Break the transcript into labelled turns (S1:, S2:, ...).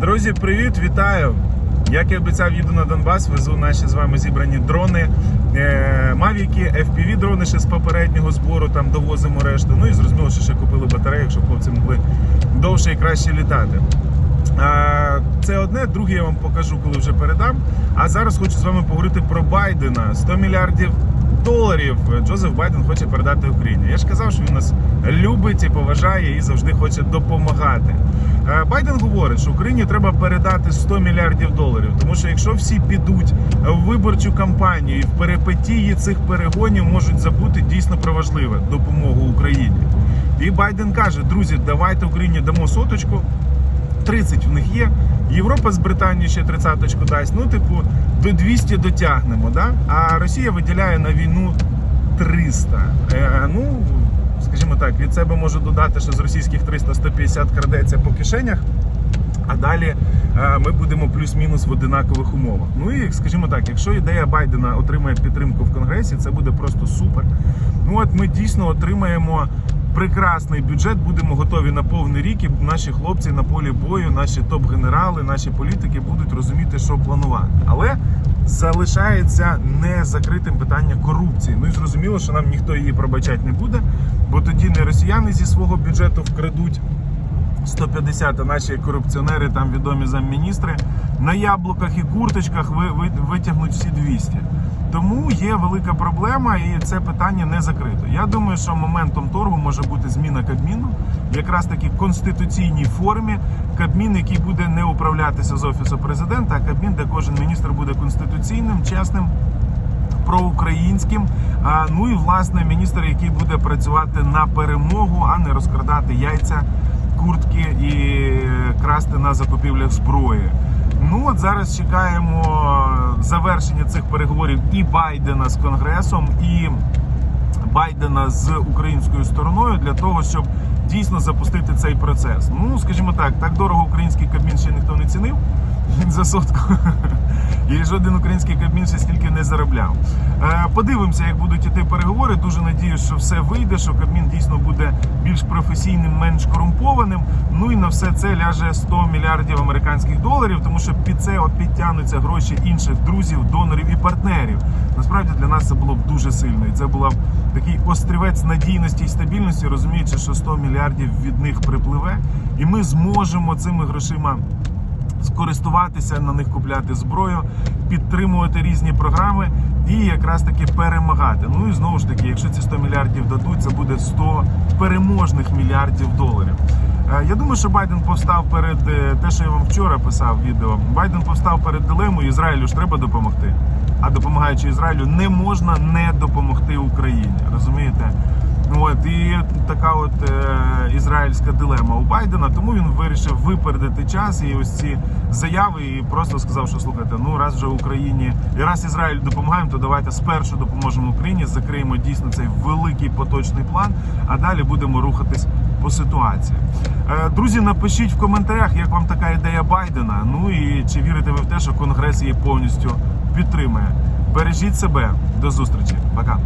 S1: Друзі, привіт, вітаю! Як і обіцяв, їду на Донбас, везу наші з вами зібрані дрони, е, мавіки, FPV дрони ще з попереднього збору, там довозимо решту. Ну і зрозуміло, що ще купили батареї, щоб хлопці могли довше і краще літати. Це одне, друге я вам покажу, коли вже передам. А зараз хочу з вами поговорити про Байдена. 100 мільярдів доларів Джозеф Байден хоче передати Україні. Я ж казав, що він нас любить і поважає і завжди хоче допомагати. Е, Байден говорить, що Україні треба передати 100 мільярдів доларів, тому що якщо всі підуть в виборчу кампанію і в перипетії цих перегонів можуть забути дійсно про важливе допомогу Україні. І Байден каже: друзі, давайте Україні дамо соточку. 30 в них є. Європа з Британією ще тридцяточку дасть. Ну, типу, до 200 дотягнемо. Да? А Росія виділяє на війну 300. Е, ну, скажімо так, від себе можу додати, що з російських 300-150 крадеться по кишенях. А далі е, ми будемо плюс-мінус в одинакових умовах. Ну і скажімо так, якщо ідея Байдена отримає підтримку в Конгресі, це буде просто супер. Ну от ми дійсно отримаємо прекрасний бюджет, будемо готові на повний рік. І наші хлопці на полі бою, наші топ-генерали, наші політики будуть розуміти, що планувати. Але залишається не закритим питання корупції. Ну і зрозуміло, що нам ніхто її пробачати не буде, бо тоді не росіяни зі свого бюджету вкрадуть. 150, а наші корупціонери, там відомі замміністри, на яблуках і курточках ви, ви, витягнуть всі 200. Тому є велика проблема, і це питання не закрито. Я думаю, що моментом торгу може бути зміна Кабміну, якраз таки конституційній формі. Кабмін, який буде не управлятися з офісу президента, а Кабмін, де кожен міністр буде конституційним, чесним. Проукраїнським, а ну і власне міністр, який буде працювати на перемогу, а не розкрадати яйця куртки і красти на закупівлях зброї. Ну от зараз чекаємо завершення цих переговорів і Байдена з Конгресом, і Байдена з українською стороною для того, щоб дійсно запустити цей процес. Ну, скажімо так, так дорого український кабмін ще ніхто не цінив за сотку. І жоден український кабмін ще стільки не заробляв. Е, Подивимося, як будуть іти переговори. Дуже надіюсь, що все вийде, що Кабмін дійсно буде більш професійним, менш корумпованим. Ну і на все це ляже 100 мільярдів американських доларів, тому що під це от підтягнуться гроші інших друзів, донорів і партнерів. Насправді для нас це було б дуже сильно, і це була б такий острівець надійності і стабільності, розуміючи, що 100 мільярдів від них припливе, і ми зможемо цими грошима скористуватися на них купляти зброю, підтримувати різні програми і якраз таки перемагати. Ну і знову ж таки, якщо ці 100 мільярдів дадуть, це буде 100 переможних мільярдів доларів. Е, Я думаю, що Байден повстав перед е, те, що я вам вчора писав відео. Байден повстав перед дилемою, Ізраїлю ж треба допомогти. А допомагаючи Ізраїлю, не можна не допомогти Україні. Розумієте? Ну, От і така от е, ізраїльська дилема у Байдена. Тому він вирішив випередити час і ось ці заяви, і просто сказав, що слухайте, ну раз вже Україні і раз Ізраїль допомагаємо, то давайте спершу допоможемо Україні, закриємо дійсно цей великий поточний план, а далі будемо рухатись по ситуації. Е, друзі, напишіть в коментарях, як вам така ідея Байдена. Ну і чи вірите ви в те, що Конгрес її повністю підтримує. Бережіть себе, до зустрічі, пока.